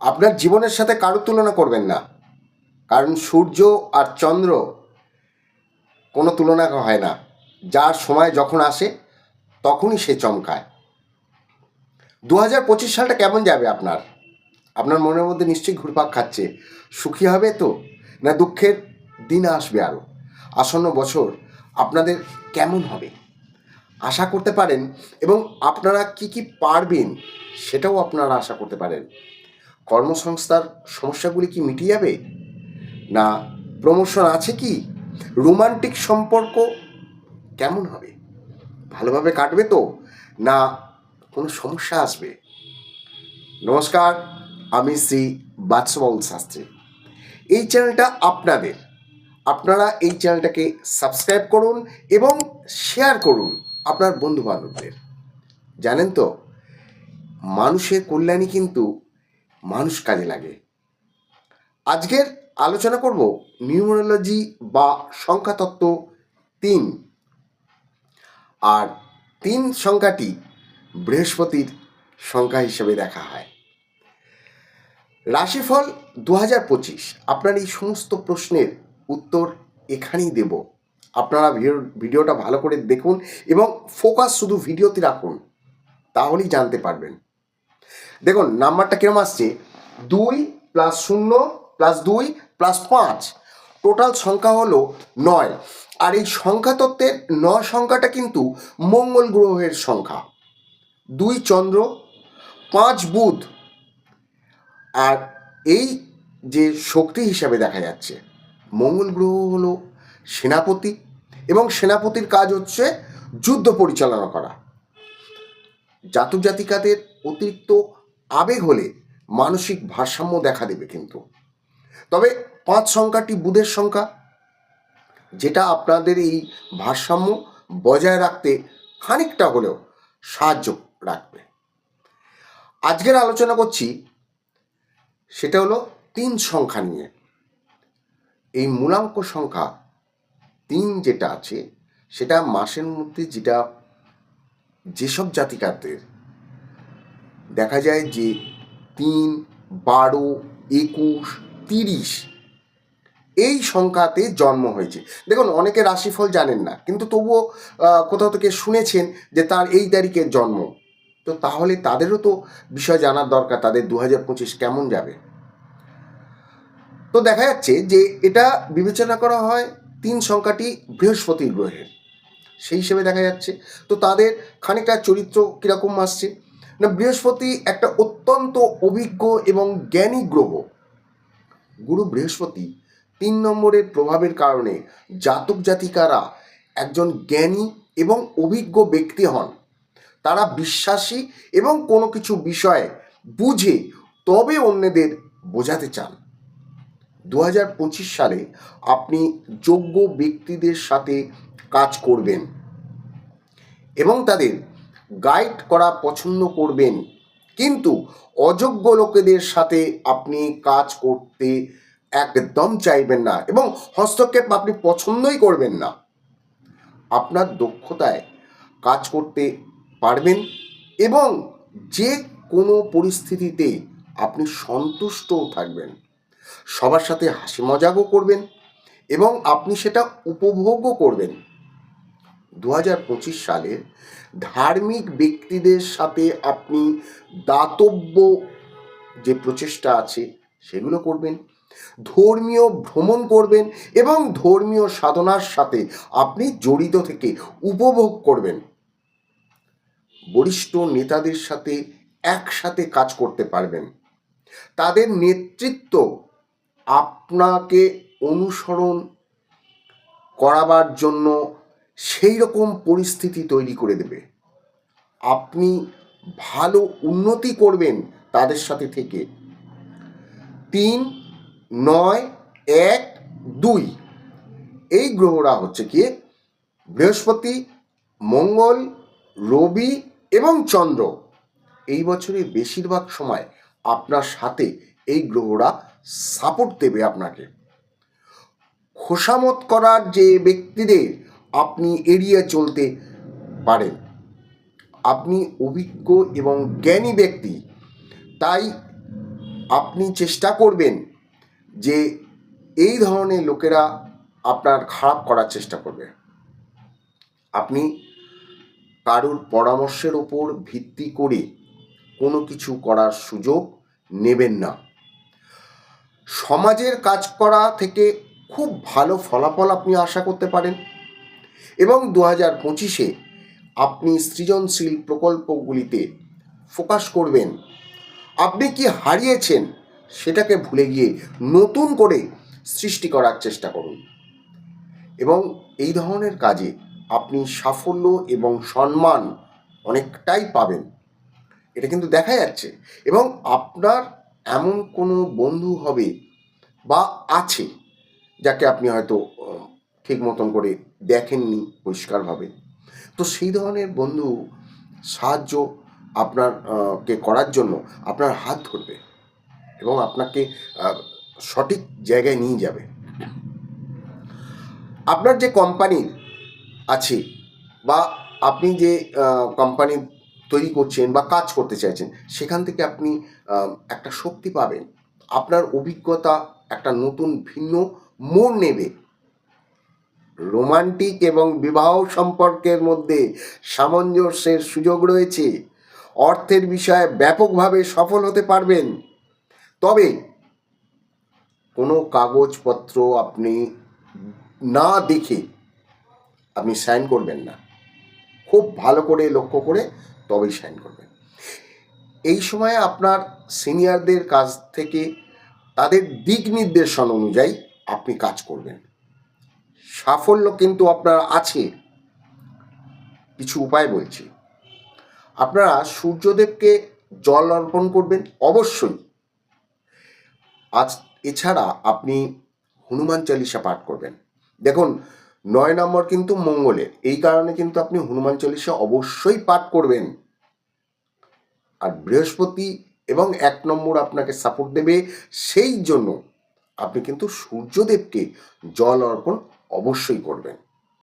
আপনার জীবনের সাথে কারও তুলনা করবেন না। কারণ সূর্য আর চন্দ্র কোনো তুলনা হয় না। যার সময় যখন আসে, তখনই সে চমকায়। দু হাজার পঁচিশ সালটা কেমন যাবে আপনার? আপনার মনের মধ্যে নিশ্চয়ই ঘুরপাক খাচ্ছে। সুখী হবে তো? না দুঃখের দিন আসবে আরও আসন্ন বছর আপনাদের কেমন হবে? আশা করতে পারেন এবং আপনারা কি কি পারবেন, সেটাও আপনারা আশা করতে পারেন। কর্মসংস্থার সমস্যাগুলি কি মিটে যাবে? না, প্রমোশন আছে কি? রোমান্টিক সম্পর্ক কেমন হবে? ভালোভাবে কাটবে তো? না, কোনো সমস্যা আসবে? নমস্কার, আমি শ্রী বাৎসবাউল শাস্ত্রী। এই চ্যানেলটা আপনাদের। আপনারা এই চ্যানেলটাকে সাবস্ক্রাইব করুন এবং শেয়ার করুন আপনার বন্ধু বান্ধবদের জানেন তো, মানুষের কল্যাণই কিন্তু মানুষ কাজে লাগে। আজকের আলোচনা করব নিউমোরোলজি বা সংখ্যাতত্ত্ব তিন। আর তিন সংখ্যাটি বৃহস্পতির সংখ্যা হিসেবে দেখা হয়। রাশিফল দু হাজার পঁচিশ। আপনার এই সমস্ত প্রশ্নের উত্তর এখানেই দেব। আপনারা ভিডিও- ভিডিওটা ভালো করে দেখুন এবং ফোকাস শুধু ভিডিওতে রাখুন। তাহলেই জানতে পারবেন। দেখুন, নাম্বারটা কিরম আসছে? দুই প্লাস শূন্য প্লাস দুই প্লাস পাঁচ। টোটাল সংখ্যা হলো নয়। আর এই সংখ্যা তত্ত্বের নয় সংখ্যাটা কিন্তু মঙ্গল গ্রহের সংখ্যা। দুই চন্দ্র, পাঁচ বুধ। আর এই যে শক্তি হিসাবে দেখা যাচ্ছে, মঙ্গল গ্রহ হলো সেনাপতি এবং সেনাপতির কাজ হচ্ছে যুদ্ধ পরিচালনা করা। জাতক জাতিকাদের অতিরিক্ত আবেগ হলে মানসিক ভারসাম্য দেখা দেবে কিন্তু। তবে পাঁচ সংখ্যাটি বুধের সংখ্যা, যেটা আপনাদের এই ভারসাম্য বজায় রাখতে খানিকটা হলেও সাহায্য রাখবে। আজকের আলোচনা করছি, সেটা হলো তিন সংখ্যা নিয়ে। এই মূলাঙ্ক সংখ্যা তিন যেটা আছে, সেটা মাসের মধ্যে যেটা যেসব জাতিকাদের দেখা যায় যে তিন, বারো, একুশ, তিরিশ, এই সংখ্যাতে জন্ম হয়েছে। দেখুন, অনেকে রাশিফল জানেন না, কিন্তু তবুও কোথাও থেকে শুনেছেন যে তার এই তারিখের জন্ম। তো তাহলে তাদেরও তো বিষয় জানার দরকার, তাদের দু হাজার পঁচিশ কেমন যাবে? তো দেখা যাচ্ছে যে এটা বিবেচনা করা হয় তিন সংখ্যাটি বৃহস্পতির গ্রহের। সেই হিসেবে দেখা যাচ্ছে। তো তাদের খানিকটা চরিত্র কীরকম আসছে? না, বৃহস্পতি একটা অত্যন্ত অভিজ্ঞ এবং জ্ঞানী গ্রহ। গুরু বৃহস্পতি তিন নম্বরের প্রভাবের কারণে জাতক জাতিকারা একজন জ্ঞানী এবং অভিজ্ঞ ব্যক্তি হন। তারা বিশ্বাসী এবং কোনো কিছু বিষয়ে বুঝে তবে অন্যদের বোঝাতে চান। দু হাজার পঁচিশ সালে আপনি যোগ্য ব্যক্তিদের সাথে কাজ করবেন এবং তাদের গাইড করা পছন্দ করবেন। কিন্তু অযোগ্য লোকেদের সাথে আপনি কাজ করতে একদম চাইবেন না এবং হস্তক্ষেপ আপনি পছন্দই করবেন না। আপনার দক্ষতায় কাজ করতে পারবেন এবং যে কোনো পরিস্থিতিতে আপনি সন্তুষ্টও থাকবেন। সবার সাথে হাসি মজাকও করবেন এবং আপনি সেটা উপভোগও করবেন। দু হাজার পঁচিশ সালে ধার্মিক ব্যক্তিদের সাথে আপনি দাতব্য যে প্রচেষ্টা আছে, সেগুলো করবেন। ধর্মীয় ভ্রমণ করবেন এবং ধর্মীয় সাধনার সাথে আপনি জড়িত থেকে উপভোগ করবেন। বরিষ্ঠ নেতাদের সাথে একসাথে কাজ করতে পারবেন। তাদের নেতৃত্ব আপনাকে অনুসরণ করাবার জন্য সেই রকম পরিস্থিতি তৈরি করে দেবে। আপনি ভালো উন্নতি করবেন তাদের সাথে থেকে। তিন, নয়, এক, দুই। এই গ্রহরা হচ্ছে কি? বৃহস্পতি, মঙ্গল, রবি এবং চন্দ্র। এই বছরে বেশিরভাগ সময় আপনার সাথে এই গ্রহরা সাপোর্ট দেবে আপনাকে। খোসামত করার যে ব্যক্তিদের আপনি এড়িয়ে চলতে পারেন। আপনি অভিজ্ঞ এবং জ্ঞানী ব্যক্তি, তাই আপনি চেষ্টা করবেন যে এই ধরনের লোকেরা আপনার খারাপ করার চেষ্টা করবে। আপনি কারুর পরামর্শের ওপর ভিত্তি করে কোনো কিছু করার সুযোগ নেবেন না। সমাজের কাজ করা থেকে খুব ভালো ফলাফল আপনি আশা করতে পারেন। এবং দু হাজার পঁচিশে আপনি সৃজনশীল প্রকল্পগুলিতে ফোকাস করবেন। আপনি কি হারিয়েছেন সেটাকে ভুলে গিয়ে নতুন করে সৃষ্টি করার চেষ্টা করুন। এবং এই ধরনের কাজে আপনি সাফল্য এবং সম্মান অনেকটাই পাবেন। এটা কিন্তু দেখা যাচ্ছে। এবং আপনার এমন কোনো বন্ধু হবে বা আছে যাকে আপনি হয়তো ঠিক মতন করে দেখেননি পরিষ্কারভাবে। তো সেই ধরনের বন্ধু সাহায্য আপনার কে করার জন্য আপনার হাত ধরবে এবং আপনাকে সঠিক জায়গায় নিয়ে যাবে। আপনার যে কোম্পানির আছে বা আপনি যে কোম্পানি তৈরি করছেন বা কাজ করতে চাইছেন, সেখান থেকে আপনি একটা শক্তি পাবেন। আপনার অভিজ্ঞতা একটা নতুন ভিন্ন মোড় নেবে। রোমান্টিক এবং বিবাহ সম্পর্কের মধ্যে সামঞ্জস্যের সুযোগ রয়েছে। অর্থের বিষয়ে ব্যাপকভাবে সফল হতে পারবেন। তবে কোনো কাগজপত্র আপনি না দেখে আপনি সাইন করবেন না। খুব ভালো করে লক্ষ্য করে তবেই সাইন করবেন। এই সময়ে আপনার সিনিয়রদের কাছ থেকে তাদের দিক নির্দেশন অনুযায়ী আপনি কাজ করবেন। সাফল্য কিন্তু আপনার আছে। কিছু উপায় বলছি। আপনারা সূর্যদেবকে জল অর্পণ করবেন, অবশ্যই। আজ এছাড়া আপনি হনুমান চালিসা পাঠ করবেন। দেখুন নয় নম্বর কিন্তু মঙ্গলের। এই কারণে কিন্তু আপনি হনুমান চল্লিশা অবশ্যই পাঠ করবেন। আর বৃহস্পতি এবং এক নম্বর আপনাকে সাপোর্ট দেবে, সেই জন্য আপনি কিন্তু সূর্যদেবকে জল অর্পণ অবশ্যই করবেন।